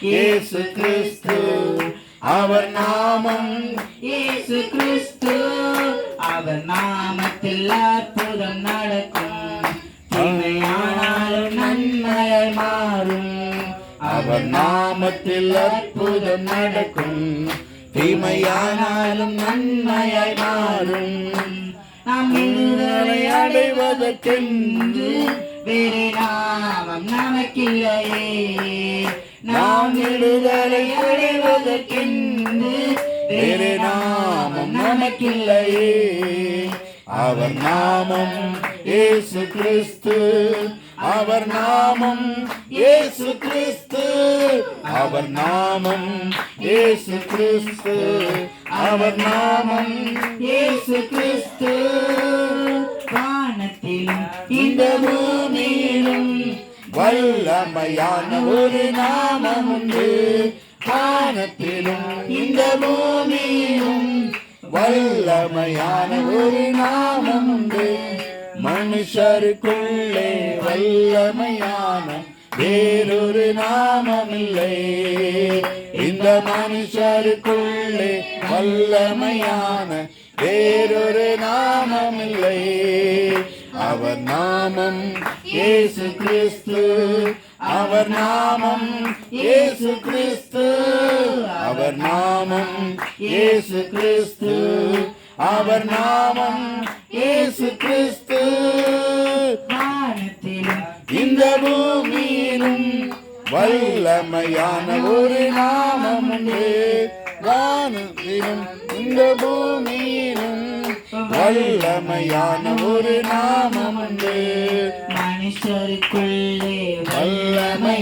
இயேசு கிறிஸ்து அவர் நாமம் இயேசு கிறிஸ்து அவர் நாமத்தில் அற்புதம் நடக்கும். தீமையானாலும் நன்மையாய் மாறும். அவர் நாமத்தில் அற்புதம் நடக்கும். தீமையானாலும் நன்மையாய் மாறும். நாம் விடுதலை அடைவதற்கென்று வேறு நாமம் நமக்கில்லையே. விடுதலை அடைவதற்கென்று வேறு நாமம் நமக்கில்லையே. அவர் நாமம் இயேசு கிறிஸ்து. அவர் நாமம் இயேசு கிறிஸ்து. அவர் நாமம் இயேசு கிறிஸ்து. அவர் நாமம் இயேசு கிறிஸ்து. வானத்திலும் இந்த பூமியிலும் வல்லமையான ஒரு நாமம் உண்டு வானத்திலும் இந்த பூமியிலும் வல்லமையான ஒரு நாமம் உண்டு மனுஷருக்குள்ளே வல்லமையான வேறொரு நாமம் இல்லை இந்த மனுஷருக்குள்ளே வல்லமையான வேறொரு நாமம் இல்லை அவர் நாமம் இயேசு கிறிஸ்து. அவர் நாமம் இயேசு கிறிஸ்து. அவர் நாமம் இயேசு கிறிஸ்து. அவர் நாமம் இயேசு கிறிஸ்து. இந்த பூமியிலும் வல்லமையான ஒரு நாமம் உண்டு வானத்திலும் இந்த பூமியிலும் வல்லமையான ஒரு நாமம் உண்டு. மனுஷருக்குள்ளே வல்லமை